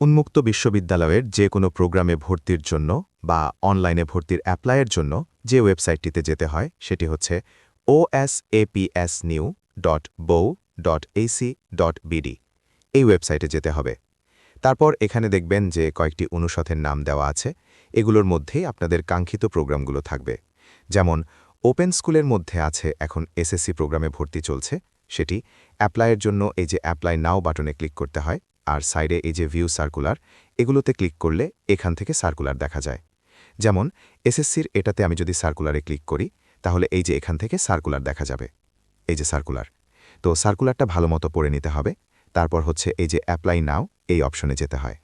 উন্মুক্ত বিশ্ববিদ্যালয়ের যে কোনো প্রোগ্রামে ভর্তির জন্য বা অনলাইনে ভর্তির অ্যাপ্লাইয়ের জন্য যে ওয়েবসাইটটিতে যেতে হয়, সেটি হচ্ছে osapsnew dot BOU dot AC dot BD এই ওয়েবসাইটে যেতে হবে। তারপর এখানে দেখবেন যে কয়েকটি অনুষদের নাম দেওয়া আছে। এগুলোর মধ্যেই আপনাদের কাঙ্ক্ষিত প্রোগ্রামগুলো থাকবে। যেমন, ওপেন স্কুলের মধ্যে আছে এখন এসএসসি প্রোগ্রামে ভর্তি চলছে। সেটি অ্যাপ্লাইয়ের জন্য এই যে অ্যাপ্লাই নাও বাটনে ক্লিক করতে হয়। আর সাইডে এই যে ভিউ সার্কুলার এগুলোতে ক্লিক করলে এখান থেকে সার্কুলার দেখা যায়। যেমন এসএসসির এটাতে আমি যদি সার্কুলারে ক্লিক করি, তাহলে এই যে এখান থেকে সার্কুলার দেখা যাবে। এই যে সার্কুলার তো সার্কুলারটা ভালো মতো পড়ে নিতে হবে। তারপর হচ্ছে এই যে অ্যাপ্লাই নাও এই অপশনে যেতে হয়।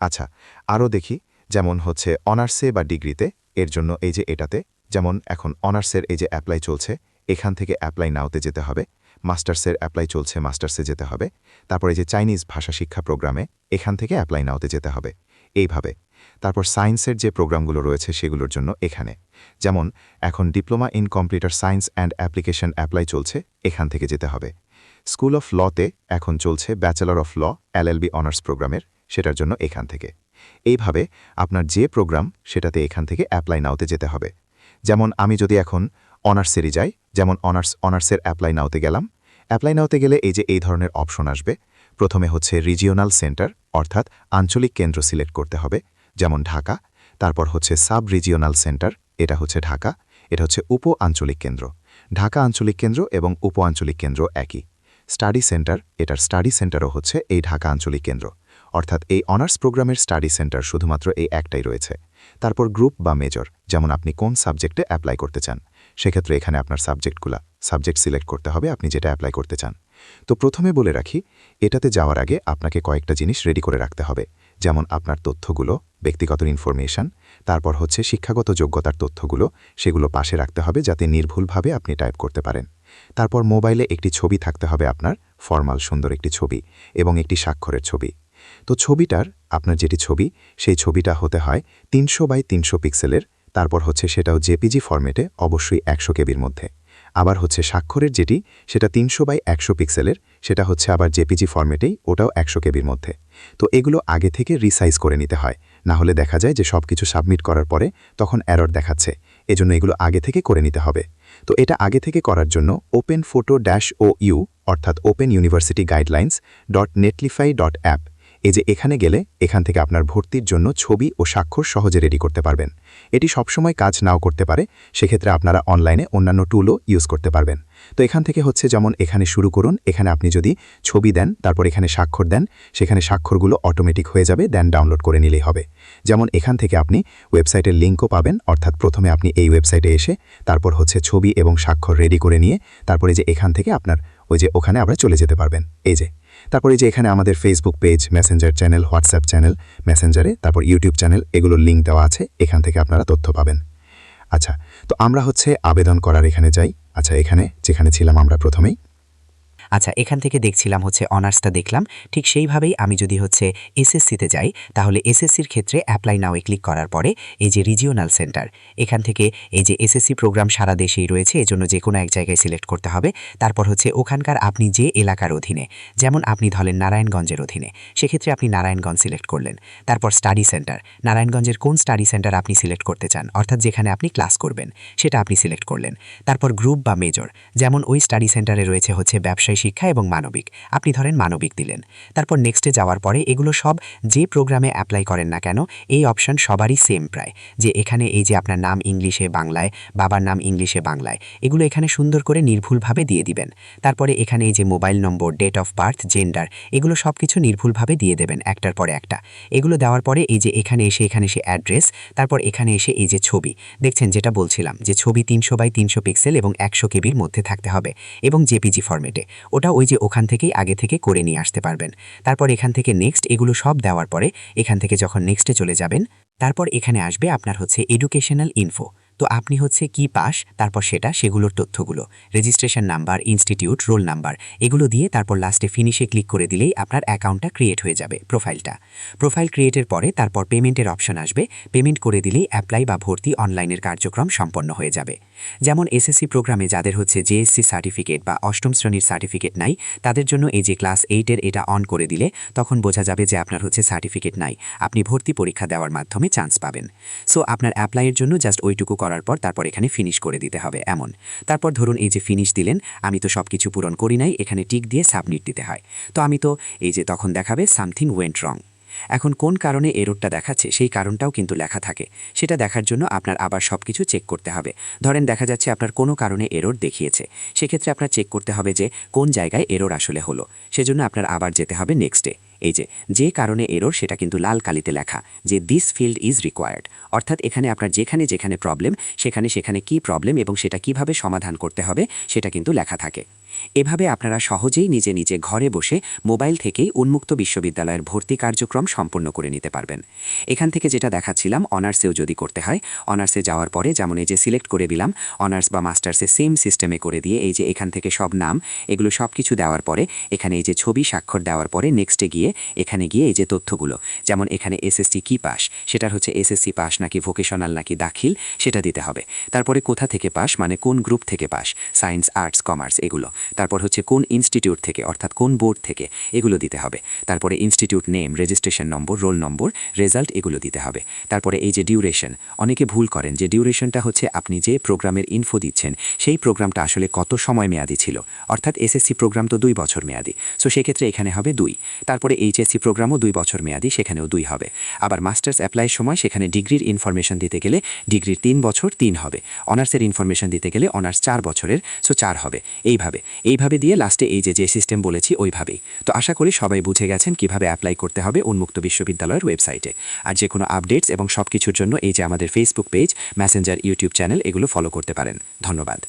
আচ্ছা আরও দেখি, যেমন হচ্ছে অনার্সে বা ডিগ্রিতে এর জন্য এই যে এটাতে, যেমন এখন অনার্সের এই যে অ্যাপ্লাই চলছে এখান থেকে অ্যাপ্লাই নাওতে যেতে হবে। মাস্টার্সের অ্যাপ্লাই চলছে মাস্টার্সে যেতে হবে। তারপরে যে চাইনিজ ভাষা শিক্ষা প্রোগ্রামে এখান থেকে অ্যাপ্লাই নাওতে যেতে হবে। এইভাবে। তারপর সায়েন্সের যে প্রোগ্রামগুলো রয়েছে, সেগুলোর জন্য এখানে। যেমন, এখন diploma in computer science and application apply চলছে, এখান থেকে যেতে হবে। স্কুল অফ লতে এখন চলছে bachelor of law LLB honours প্রোগ্রামের সেটার জন্য এখান থেকে। এইভাবে আপনার যে প্রোগ্রাম সেটাতে এখান থেকে অ্যাপ্লাই নাওতে যেতে হবে। যেমন, আমি যদি এখন অনার্সেরই যাই যেমন অনার্স অনার্সের অ্যাপ্লাই নাওতে গেলাম। অ্যাপ্লাই নাওতে গেলে এই যে এই ধরনের অপশন আসবে। প্রথমে হচ্ছে রিজিওনাল সেন্টার অর্থাৎ আঞ্চলিক কেন্দ্র সিলেক্ট করতে হবে, যেমন ঢাকা। তারপর হচ্ছে সাব রিজিওনাল সেন্টার এটা হচ্ছে ঢাকা। এটা হচ্ছে উপ আঞ্চলিক কেন্দ্র। ঢাকা আঞ্চলিক কেন্দ্র এবং উপ আঞ্চলিক কেন্দ্র একই। স্টাডি সেন্টার এটার স্টাডি সেন্টারও হচ্ছে এই ঢাকা আঞ্চলিক কেন্দ্র। অর্থাৎ এই অনার্স প্রোগ্রামের স্টাডি সেন্টার শুধুমাত্র এই একটাই রয়েছে। তারপর গ্রুপ বা মেজর যেমন আপনি কোন সাবজেক্টে অ্যাপ্লাই করতে চান। সেক্ষেত্রে এখানে আপনার সাবজেক্টগুলা, সাবজেক্ট সিলেক্ট করতে হবে, আপনি যেটা অ্যাপ্লাই করতে চান। তো প্রথমে বলে রাখি, এটাতে যাওয়ার আগে আপনাকে কয়েকটা জিনিস রেডি করে রাখতে হবে। যেমন আপনার তথ্যগুলো, ব্যক্তিগত ইনফরমেশন তারপর হচ্ছে শিক্ষাগত যোগ্যতার তথ্যগুলো, সেগুলো পাশে রাখতে হবে যাতে নির্ভুলভাবে আপনি টাইপ করতে পারেন। তারপর মোবাইলে একটি ছবি থাকতে হবে আপনার ফর্মাল সুন্দর একটি ছবি, এবং একটি স্বাক্ষরের ছবি। তো ছবিটার, আপনার যেটি ছবি, সেই ছবিটা হতে হয় তিনশো বাই তিনশো পিক্সেলের তারপর হচ্ছে সেটাও জেপিজি ফরম্যাটে অবশ্যই একশো কেবির মধ্যে। আবার হচ্ছে স্বাক্ষরের যেটি, সেটা তিনশো বাই একশো পিক্সেলের সেটা হচ্ছে আবার জেপিজি ফরম্যাটেই ওটাও একশো কেবির মধ্যে। তো এগুলো আগে থেকে রিসাইজ করে নিতে হয়। না হলে দেখা যায় যে সব কিছু সাবমিট করার পরে তখন অ্যারর দেখাচ্ছে। এজন্য এগুলো আগে থেকে করে নিতে হবে। তো এটা আগে থেকে করার জন্য open photo dash O U অর্থাৎ open university guidelines dot Netlify dot app এই যে এখানে গেলে এখান থেকে আপনার ভর্তির জন্য ছবি ও স্বাক্ষর সহজে রেডি করতে পারবেন। এটি সবসময় কাজ নাও করতে পারে, সেক্ষেত্রে আপনারা অনলাইনে অন্যান্য টুলও ইউজ করতে পারবেন। তো এখান থেকে হচ্ছে যেমন এখানে শুরু করুন, এখানে আপনি যদি ছবি দেন, তারপর এখানে স্বাক্ষর দেন, সেখানে স্বাক্ষরগুলো অটোমেটিক হয়ে যাবে দেন ডাউনলোড করে নিলেই হবে। যেমন এখান থেকে আপনি ওয়েবসাইটের লিঙ্কও পাবেন, অর্থাৎ প্রথমে আপনি এই ওয়েবসাইটে এসে তারপর হচ্ছে ছবি এবং স্বাক্ষর রেডি করে নিয়ে, তারপরে যে এখান থেকে আপনার ওই যে ওখানে আবার চলে যেতে পারবেন। এই যে তারপরে যে এখানে আমাদের Facebook page messenger channel WhatsApp channel মেসেঞ্জারে তারপর ইউটিউব চ্যানেল এগুলোর লিঙ্ক দেওয়া আছে, এখান থেকে আপনারা তথ্য পাবেন। আচ্ছা তো আমরা হচ্ছে আবেদন করার এখানে যাই। আচ্ছা এখানে, যেখানে ছিলাম আমরা প্রথমেই। আচ্ছা এখান থেকে দেখছিলাম হচ্ছে অনার্সটা দেখলাম। ঠিক সেইভাবেই আমি যদি হচ্ছে এসএসসিতে যাই, তাহলে এসএসসির ক্ষেত্রে অ্যাপ্লাই নাও ক্লিক করার পরে এই যে রিজিওনাল সেন্টার এখান থেকে এই যে এসএসসি প্রোগ্রাম সারা দেশেই রয়েছে, এজন্য যে কোনো এক জায়গায় সিলেক্ট করতে হবে। তারপর হচ্ছে ওখানকার আপনি যে এলাকার অধীনে, যেমন আপনি ধরেন নারায়ণগঞ্জের অধীনে, সেক্ষেত্রে আপনি নারায়ণগঞ্জ সিলেক্ট করলেন। তারপর স্টাডি সেন্টার নারায়ণগঞ্জের কোন স্টাডি সেন্টার আপনি সিলেক্ট করতে চান? অর্থাৎ যেখানে আপনি ক্লাস করবেন, সেটা আপনি সিলেক্ট করলেন। তারপর গ্রুপ বা মেজর যেমন ওই স্টাডি সেন্টারে রয়েছে হচ্ছে ব্যবসায় শিক্ষা এবং মানবিক। আপনি ধরেন মানবিক দিলেন। তারপর নেক্সটে যাওয়ার পরে এগুলো সব যে প্রোগ্রামে অ্যাপ্লাই করেন না কেন, এই অপশন সবারই সেম প্রায়। যে এখানে এই যে আপনার নাম ইংলিশে বাংলায়, বাবার নাম ইংলিশে বাংলায়, এগুলো এখানে সুন্দর করে নির্ভুলভাবে দিয়ে দিবেন। তারপরে এখানে এই যে mobile number date of birth gender এগুলো সব কিছু নির্ভুলভাবে দিয়ে দেবেন একটার পরে একটা। এগুলো দেওয়ার পরে এই যে এখানে এসে এখানে এসে অ্যাড্রেস তারপর এখানে এসে এই যে ছবি। দেখছেন যেটা বলছিলাম, যে ছবি তিনশো বাই তিনশো পিক্সেল এবং একশো কেবির মধ্যে থাকতে হবে এবং জেপিজি ফরম্যাটে ওটা ওই যে ওখান থেকেই আগে থেকে করে নিয়ে আসতে পারবেন। তারপর এখান থেকে নেক্সট এগুলো সব দেওয়ার পরে এখান থেকে যখন নেক্সটে চলে যাবেন, তারপর এখানে আসবে আপনার হচ্ছে এডুকেশনাল ইনফো তো আপনি হচ্ছে কি পাস, তারপর সেটা, সেগুলোর তথ্যগুলো registration number institute roll number এগুলো দিয়ে তারপর লাস্টে ফিনিশে ক্লিক করে দিলেই আপনার অ্যাকাউন্টটা ক্রিয়েট হয়ে যাবে প্রোফাইলটা প্রোফাইল ক্রিয়েটের পরে তারপর পেমেন্টের অপশন আসবে পেমেন্ট করে দিলেই অ্যাপ্লাই বা ভর্তি অনলাইনের কার্যক্রম সম্পন্ন হয়ে যাবে। যেমন এসএসসি প্রোগ্রামে যাদের হচ্ছে জেএসসি সার্টিফিকেট বা অষ্টম শ্রেণির সার্টিফিকেট নাই, তাদের জন্য এই যে ক্লাস এইটের এটা অন করে দিলে তখন বোঝা যাবে যে আপনার হচ্ছে সার্টিফিকেট নাই, আপনি ভর্তি পরীক্ষা দেওয়ার মাধ্যমে চান্স পাবেন। সো আপনার অ্যাপ্লাইয়ের জন্য জাস্ট ওইটুকু করার পর তারপর এখানে ফিনিশ করে দিতে হবে, এমন। তারপর ধরুন এই যে ফিনিশ দিলেন, আমি তো সব কিছু পূরণ করি নাই, এখানে টিক দিয়ে সাবমিট দিতে হয়। তো আমি তো এই যে তখন দেখাবে সামথিং ওয়েন্ট রং এখন কোন কারণে এররটা দেখাচ্ছে, সেই কারণটাও কিন্তু লেখা থাকে। সেটা দেখার জন্য আপনার আবার সব কিছু চেক করতে হবে। ধরেন দেখা যাচ্ছে আপনার কোনো কারণে এরর দেখিয়েছে। সেক্ষেত্রে আপনার চেক করতে হবে যে কোন জায়গায় এরর আসলে হলো। সেজন্য আপনার আবার যেতে হবে নেক্সটে এই যে যে কারণে এরোর সেটা কিন্তু লাল কালিতে লেখা যে দিস ফিল্ড ইজ রিকোয়ার্ড অর্থাৎ এখানে আপনার যেখানে যেখানে প্রবলেম সেখানে সেখানে কি প্রবলেম এবং সেটা কীভাবে সমাধান করতে হবে, সেটা কিন্তু লেখা থাকে। এভাবে আপনারা সহজেই নিজে নিজে ঘরে বসে মোবাইল থেকেই উন্মুক্ত বিশ্ববিদ্যালয়ের ভর্তি কার্যক্রম সম্পন্ন করে নিতে পারবেন। এখান থেকে যেটা দেখাচ্ছিলাম, অনার্সেও যদি করতে হয়, অনার্সে যাওয়ার পরে যেমন এই যে সিলেক্ট করে দিলাম, অনার্স বা মাস্টার্সে সেম সিস্টেমে করে দিয়ে এই যে এখান থেকে সব নাম, এগুলো সব কিছু দেওয়ার পরে, এখানে এই যে ছবি স্বাক্ষর দেওয়ার পরে নেক্সটে গিয়ে, এখানে গিয়ে এই যে তথ্যগুলো, যেমন এখানে এসএসসি কি পাস, সেটার হচ্ছে এসএসসি পাস নাকি ভোকেশনাল নাকি দাখিল, সেটা দিতে হবে। তারপরে কোথা থেকে পাস মানে কোন গ্রুপ থেকে পাস সায়েন্স আর্টস কমার্স এগুলো। তারপর হচ্ছে কোন ইনস্টিটিউট থেকে, অর্থাৎ কোন বোর্ড থেকে এগুলো দিতে হবে। তারপরে institute name, registration number, roll number, result এগুলো দিতে হবে। তারপরে এই যে ডিউরেশন, অনেকে ভুল করেন যে ডিউরেশনটা হচ্ছে আপনি যে প্রোগ্রামের ইনফো দিচ্ছেন, সেই প্রোগ্রামটা আসলে কত সময় মেয়াদি ছিল। অর্থাৎ এসএসসি প্রোগ্রাম তো দুই বছর মেয়াদি, সো সেক্ষেত্রে এখানে হবে দুই। তারপরে এইচএসসি প্রোগ্রামও দুই বছর মেয়াদি, সেখানেও দুই হবে। আবার মাস্টার্স অ্যাপ্লাইয়ের সময় সেখানে ডিগ্রির ইনফরমেশন দিতে গেলে ডিগ্রির তিন বছর তিন হবে। অনার্সের ইনফরমেশন দিতে গেলে অনার্স চার বছরের, সো চার হবে। এইভাবে এইভাবে দিয়ে লাস্টে এই যে যে সিস্টেম বলেছি, ওইভাবেই। তো আশা করি সবাই বুঝে গেছেন কীভাবে অ্যাপ্লাই করতে হবে উন্মুক্ত বিশ্ববিদ্যালয়ের ওয়েবসাইটে আর যে কোনো আপডেটস এবং সব কিছুর জন্য এই যে আমাদের Facebook page messenger YouTube channel এগুলো ফলো করতে পারেন। ধন্যবাদ।